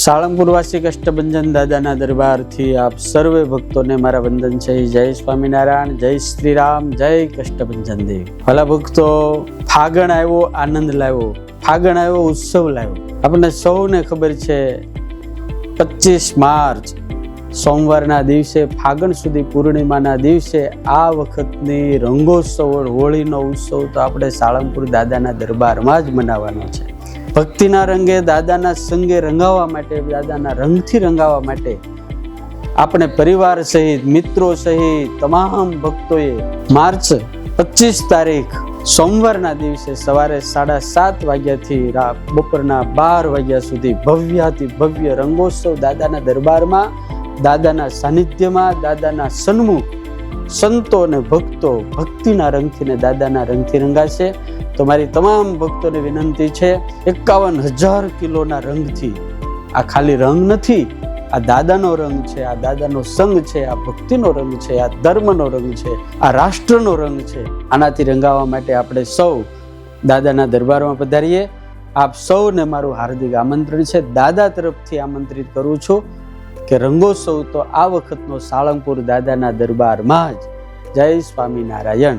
સાળંગપુરવાસી કષ્ટભંજન દાદાના દરબારથી આપ સર્વે ભક્તોને મારા વંદન છે. જય સ્વામિનારાયણ, જય શ્રી રામ જય કષ્ટભંજન દેવ. ભલા ભક્તો, ફાગણ આવ્યો, આનંદ લાવ્યો. ફાગણ આવ્યો, ઉત્સવ લાવ્યો. આપણને સૌને ખબર છે પચીસ માર્ચ, સોમવારના દિવસે, ફાગણ સુધી પૂર્ણિમાના દિવસે, આ વખતની રંગોત્સવ, હોળીનો ઉત્સવ તો આપણે સાળંગપુર દાદાના દરબારમાં જ મનાવવાનો છે. ભક્તિના રંગે, દાદાના સંગે રંગાવવા માટે, દાદાના રંગથી રંગાવા માટે આપણે પરિવાર સહિત, મિત્રો સહિત, તમામ ભક્તોએ માર્ચ પચીસ તારીખ સોમવારના દિવસે સવારે સાડા સાત વાગ્યાથી બપોરના બાર વાગ્યા સુધી ભવ્યાથી ભવ્ય રંગોત્સવ દાદાના દરબારમાં, દાદાના સાનિધ્યમાં, દાદાના સન્મુખ સંતો અને ભક્તો ભક્તિના રંગથી ને દાદાના રંગથી રંગાશે. તો મારી તમામ ભક્તોને વિનંતી છે, એકાવન હજાર કિલોના રંગથી, આ ખાલી રંગ નથી, આ દાદાનો રંગ છે, આ દાદાનો સંગ છે, આ ભક્તિનો રંગ છે, આ ધર્મનો રંગ છે, આ રાષ્ટ્રનો રંગ છે. આનાથી રંગાવવા માટે આપણે સૌ દાદાના દરબારમાં પધારીએ. આપ સૌને મારું હાર્દિક આમંત્રણ છે. દાદા તરફથી આમંત્રિત કરું છું કે રંગોત્સવ તો આ વખતનો સાળંગપુર દાદાના દરબારમાં જ. જય સ્વામિનારાયણ.